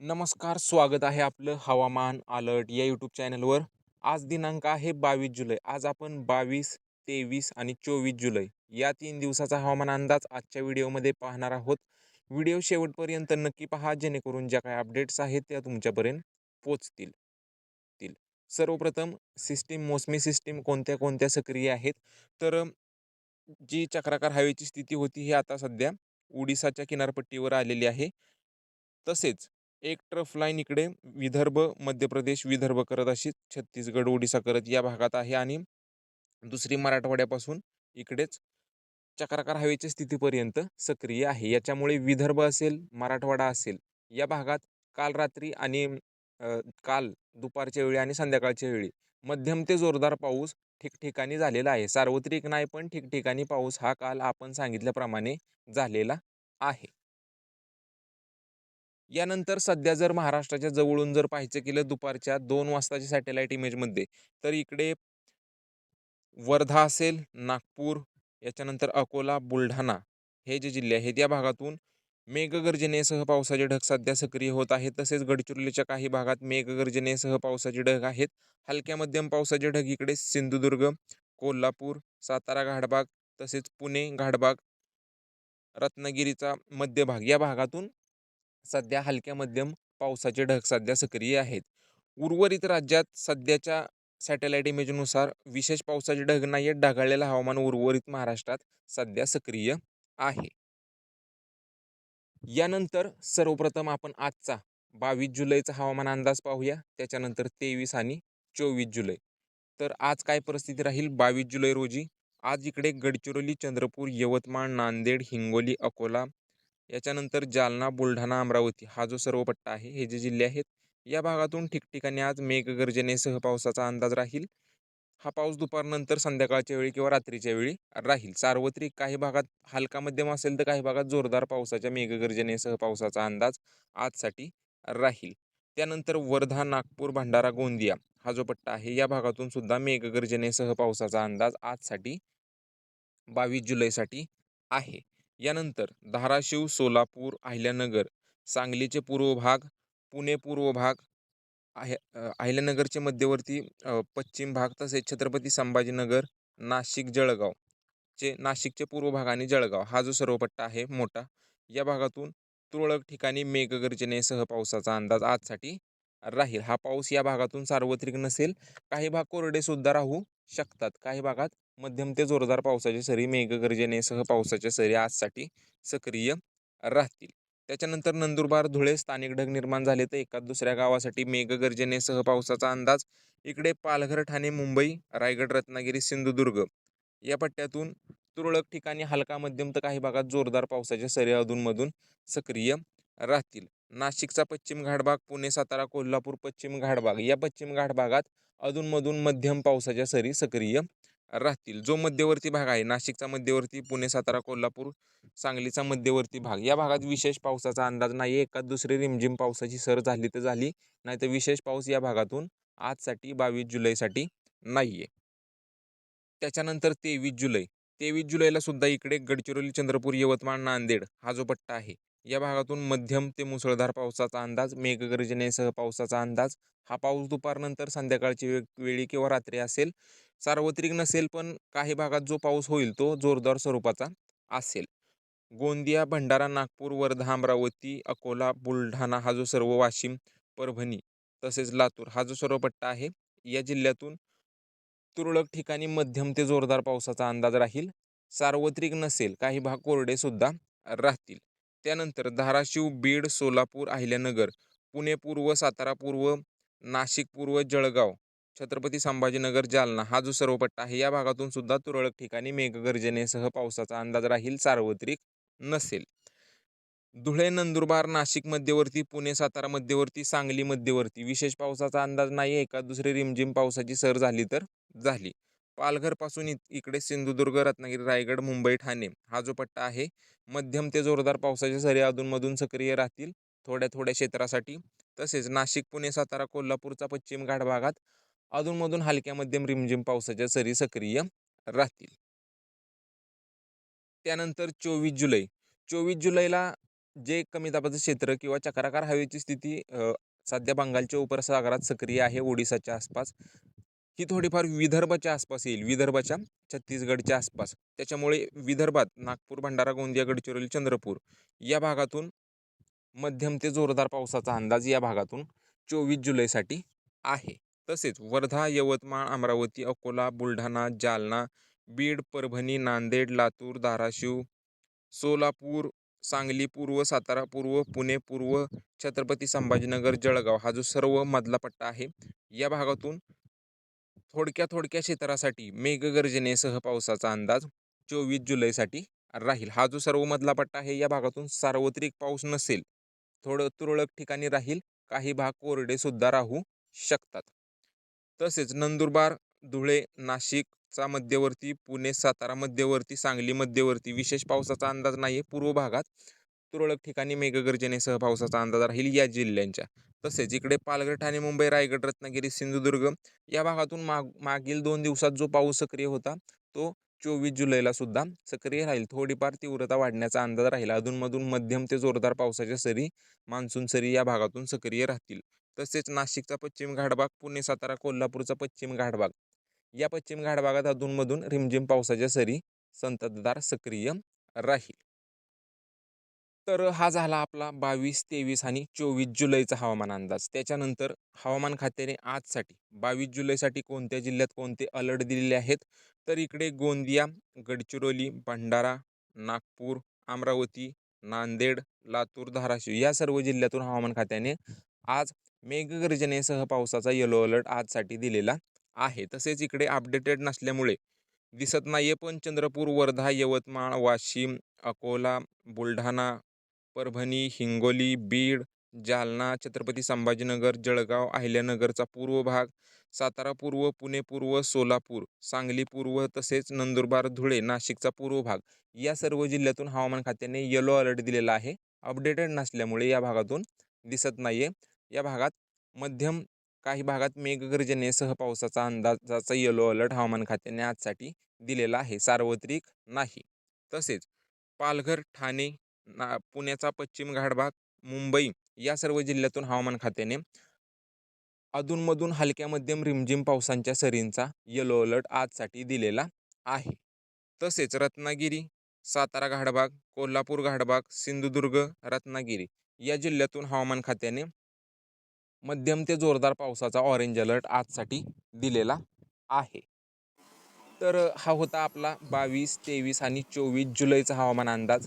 नमस्कार स्वागत आहे आपलं हवामान अलर्ट या यूट्यूब चॅनलवर. आज दिनांक आहे बावीस जुलै. आज आपण बावीस तेवीस आणि चोवीस जुलै या तीन दिवसाचा हवामान अंदाज आजच्या व्हिडिओमध्ये पाहणार आहोत. व्हिडिओ शेवटपर्यंत नक्की पहा जेणेकरून ज्या काही अपडेट्स आहेत त्या तुमच्यापर्यंत पोचतील तील. सर्वप्रथम सिस्टीम मोसमी सिस्टीम कोणत्या कोणत्या सक्रिय आहेत? तर जी चक्राकार हवेची स्थिती होती ही आता सध्या ओडिसाच्या किनारपट्टीवर आलेली आहे. तसेच एक ट्रफ लाईन इकडे विदर्भ मध्य प्रदेश विदर्भ करत अशी छत्तीसगड ओडिसा करत या भागात आहे आणि दुसरी मराठवाड्यापासून इकडेच चक्राकार हवेच्या स्थितीपर्यंत सक्रिय आहे. याच्यामुळे विदर्भ असेल मराठवाडा असेल या भागात काल रात्री आणि काल दुपारच्या वेळी आणि संध्याकाळच्या वेळी मध्यम ते जोरदार पाऊस ठिकठिकाणी झालेला आहे. सार्वत्रिक नाही पण ठिकठिकाणी पाऊस हा काल आपण सांगितल्याप्रमाणे झालेला आहे. यानंतर सध्या जर महाराष्ट्राच्या जवळून जर पाहायचं केलं दुपारच्या दोन वाजताच्या सॅटेलाईट इमेजमध्ये तर इकडे वर्धा असेल नागपूर याच्यानंतर अकोला बुलढाणा हे जे जिल्हे आहेत या भागातून मेघगर्जनेसह पावसाचे ढग सध्या सक्रिय होत आहेत. तसेच गडचिरोलीच्या काही भागात मेघगर्जनेसह पावसाचे ढग आहेत. हलक्या मध्यम पावसाचे ढग इकडे सिंधुदुर्ग कोल्हापूर सातारा घाटबाग तसेच पुणे घाटबाग रत्नागिरीचा मध्यभाग या भागातून सध्या हलक्या मध्यम पावसाचे ढग सध्या सक्रिय आहेत. उर्वरित राज्यात सध्याच्या सॅटेलाईट इमेजनुसार विशेष पावसाचे ढग नाही आहेत ढगाळलेलं हवामान उर्वरित महाराष्ट्रात सध्या सक्रिय आहे. यानंतर सर्वप्रथम आपण आजचा बावीस जुलैचा हवामान अंदाज पाहूया. त्याच्यानंतर तेवीस आणि चोवीस जुलै. तर आज काय परिस्थिती राहील? बावीस जुलै रोजी आज इकडे गडचिरोली चंद्रपूर यवतमाळ नांदेड हिंगोली अकोला याच्यानंतर जालना बुलढाणा अमरावती हा जो सर्व पट्टा आहे हे जे जिल्हे आहेत या भागातून ठिकठिकाणी आज मेघगर्जनेसह पावसाचा अंदाज राहील. हा पाऊस दुपारनंतर संध्याकाळच्या वेळी किंवा रात्रीच्या वेळी राहील. सार्वत्रिक काही भागात हलका मध्यम असेल तर काही भागात जोरदार पावसाच्या मेघगर्जनेसह पावसाचा अंदाज आजसाठी राहील. त्यानंतर वर्धा नागपूर भंडारा गोंदिया हा जो पट्टा आहे या भागातून सुद्धा मेघगर्जनेसह पावसाचा अंदाज आजसाठी बावीस जुलैसाठी आहे. यानंतर धाराशिव सोलापूर अहिल्यानगर सांगलीचे पूर्व भाग पुणे पूर्व भाग आहे अहिल्यानगरचे मध्यवर्ती पश्चिम भाग तसेच छत्रपती संभाजीनगर नाशिक जळगाव चे नाशिकचे पूर्व भाग आणि जळगाव हा जो सर्व पट्टा आहे मोठा या भागातून तुरळक ठिकाणी मेघगर्जनेसह पावसाचा अंदाज आजसाठी राहील. हा पाऊस या भागातून सार्वत्रिक नसेल काही भाग कोरडेसुद्धा राहू शकतात. काही भागात मध्यम ते जोरदार पावसाच्या सरी मेघगर्जनेसह पावसाच्या सरी आजसाठी सक्रिय राहतील. त्याच्यानंतर नंदुरबार धुळे स्थानिक ढग निर्माण झाले तर एका दुसऱ्या गावासाठी मेघगर्जनेसह पावसाचा अंदाज. इकडे पालघर ठाणे मुंबई रायगड रत्नागिरी सिंधुदुर्ग. या पट्ट्यातून तुरळक ठिकाणी हलका मध्यम तर काही भागात जोरदार पावसाच्या सरी अधूनमधून सक्रिय राहतील. नाशिकचा पश्चिम घाटभाग पुणे सातारा कोल्हापूर पश्चिम घाटभाग या पश्चिम घाटभागात अधूनमधून मध्यम पावसाच्या सरी सक्रिय राहतील. जो मध्यवर्ती भाग आहे नाशिकचा मध्यवर्ती पुणे सातारा कोल्हापूर सांगलीचा मध्यवर्ती भाग. या भागात विशेष पावसाचा अंदाज नाही. आहे एखाद दुसरी रिमझिम पावसाची सर झाली तर झाली. नाही तर विशेष पाऊस या भागातून आजसाठी बावीस जुलैसाठी नाही आहे त्याच्यानंतर तेवीस जुलै. तेवीस जुलैला सुद्धा इकडे गडचिरोली चंद्रपूर यवतमाळ नांदेड हा जो पट्टा आहे या भागातून मध्यम ते मुसळधार पावसाचा अंदाज मेघगर्जनेसह पावसाचा अंदाज. हा पाऊस दुपारनंतर संध्याकाळची वे वेळी किंवा रात्री असेल सार्वत्रिक नसेल पण काही भागात जो पाऊस होईल तो जोरदार स्वरूपाचा असेल. गोंदिया भंडारा नागपूर वर्धा अमरावती अकोला बुलढाणा हा जो सर्व वाशिम परभणी तसेच लातूर हा जो सर्व पट्टा आहे या जिल्ह्यातून तुरळक ठिकाणी मध्यम ते जोरदार पावसाचा अंदाज राहील. सार्वत्रिक नसेल काही भाग कोरडे सुद्धा राहतील. त्यानंतर धाराशिव बीड सोलापूर अहिल्यानगर पुणे पूर्व सातारा पूर्व नाशिक पूर्व जळगाव छत्रपती संभाजीनगर जालना हा जो सर्व पट्टा आहे या भागातून सुद्धा तुरळक ठिकाणी मेघगर्जनेसह पावसाचा अंदाज राहील सार्वत्रिक नसेल. धुळे नंदुरबार नाशिक मध्यवर्ती पुणे सातारा मध्यवर्ती सांगली मध्यवर्ती विशेष पावसाचा अंदाज नाही एका दुसरी रिमझिम पावसाची सर झाली तर झाली. पालघरपासून इ इकडे सिंधुदुर्ग रत्नागिरी रायगड मुंबई ठाणे हा जो पट्टा आहे मध्यम ते जोरदार पावसाच्या सरी अधूनमधून सक्रिय राहतील. थोड्या थोड्या क्षेत्रासाठी तसेच नाशिक पुणे सातारा कोल्हापूरचा पश्चिम घाट भागात अधूनमधून हलक्या मध्यम रिमझिम पावसाच्या सरी सक्रिय राहतील. त्यानंतर चोवीस जुलै. चोवीस जुलैला जे कमी दाबाचं क्षेत्र किंवा चक्राकार हवेची स्थिती सध्या बंगालच्या उपसागरात सक्रिय आहे ओडिसाच्या आसपास ही थोडीफार विदर्भाच्या आसपास येईल. विदर्भाच्या छत्तीसगडच्या आसपास. त्याच्यामुळे विदर्भात नागपूर भंडारा गोंदिया गडचिरोली चंद्रपूर या भागातून मध्यम ते जोरदार पावसाचा अंदाज या भागातून चोवीस जुलैसाठी आहे. तसेच वर्धा यवतमाळ अमरावती अकोला बुलढाणा जालना बीड परभणी नांदेड लातूर धाराशिव सोलापूर सांगली पूर्व सातारा पूर्व पुणे पूर्व छत्रपती संभाजीनगर जळगाव हा जो सर्व मधला पट्टा आहे या भागातून थोडक्या थोडक्या क्षेत्रासाठी मेघगर्जनेसह पावसाचा अंदाज चोवीस जुलैसाठी राहील. हा जो सर्व मधला पट्टा आहे या भागातून सार्वत्रिक पाऊस नसेल थोडं तुरळक ठिकाणी राहील काही भाग कोरडे सुद्धा राहू शकतात. तसेच नंदुरबार धुळे नाशिकचा मध्यवर्ती पुणे सातारा मध्यवर्ती सांगली मध्यवर्ती विशेष पावसाचा अंदाज नाही आहे पूर्व भागात तुरळक ठिकाणी मेघगर्जनेसह पावसाचा अंदाज राहील या जिल्ह्यांच्या. तसेच इकडे पालघर ठाणे मुंबई रायगड रत्नागिरी सिंधुदुर्ग या भागातून माग मागील दोन दिवसात जो पाऊस सक्रिय होता तो चोवीस जुलैला सुद्धा सक्रिय राहील. थोडीफार तीव्रता वाढण्याचा अंदाज राहील. अधूनमधून मध्यम ते जोरदार पावसाच्या सरी मान्सून सरी या भागातून सक्रिय राहतील. तसेच नाशिकचा पश्चिम घाटभाग पुणे सातारा कोल्हापूरचा पश्चिम घाटभाग. या पश्चिम घाटभागात अधूनमधून रिमझिम पावसाच्या सरी संततधार सक्रिय राहील. तर हा झाला आपला बावीस तेवीस आणि चोवीस जुलैचा हवामान अंदाज. त्याच्यानंतर हवामान खात्याने आजसाठी बावीस जुलैसाठी कोणत्या जिल्ह्यात कोणते अलर्ट दिलेले आहेत? तर इकडे गोंदिया गडचिरोली भंडारा नागपूर अमरावती नांदेड लातूर धाराशिव या सर्व जिल्ह्यातून हवामान खात्याने आज मेघगर्जनेसह पावसाचा येलो अलर्ट आजसाठी दिलेला आहे. तसेच इकडे अपडेटेड नसल्यामुळे दिसत नाही आहे पण चंद्रपूर वर्धा यवतमाळ वाशिम अकोला बुलढाणा परभणी हिंगोली बीड जालना छत्रपती संभाजीनगर जळगाव अहिल्यानगरचा पूर्व भाग सातारा पूर्व पुणे पूर्व सोलापूर सांगली पूर्व तसेच नंदुरबार धुळे नाशिकचा पूर्व भाग. या सर्व जिल्ह्यातून हवामान खात्याने येलो अलर्ट दिलेला आहे. अपडेटेड नसल्यामुळे या भागातून दिसत नाही आहे या भागात मध्यम काही भागात मेघगर्जनेसह पावसाचा अंदाजाचा येलो अलर्ट हवामान खात्याने आजसाठी दिलेला आहे. सार्वत्रिक नाही. तसेच पालघर ठाणे ना पुण्याचा पश्चिम घाटभाग मुंबई या सर्व जिल्ह्यातून हवामान खात्याने अधूनमधून हलक्या मध्यम रिमझिम पावसांच्या सरींचा येलो अलर्ट आजसाठी दिलेला आहे. तसेच रत्नागिरी सातारा घाटबाग कोल्हापूर घाटबाग सिंधुदुर्ग रत्नागिरी या जिल्ह्यातून हवामान खात्याने मध्यम ते जोरदार पावसाचा ऑरेंज अलर्ट आजसाठी दिलेला आहे. तर हा होता आपला बावीस तेवीस आणि चोवीस जुलैचा हवामान अंदाज.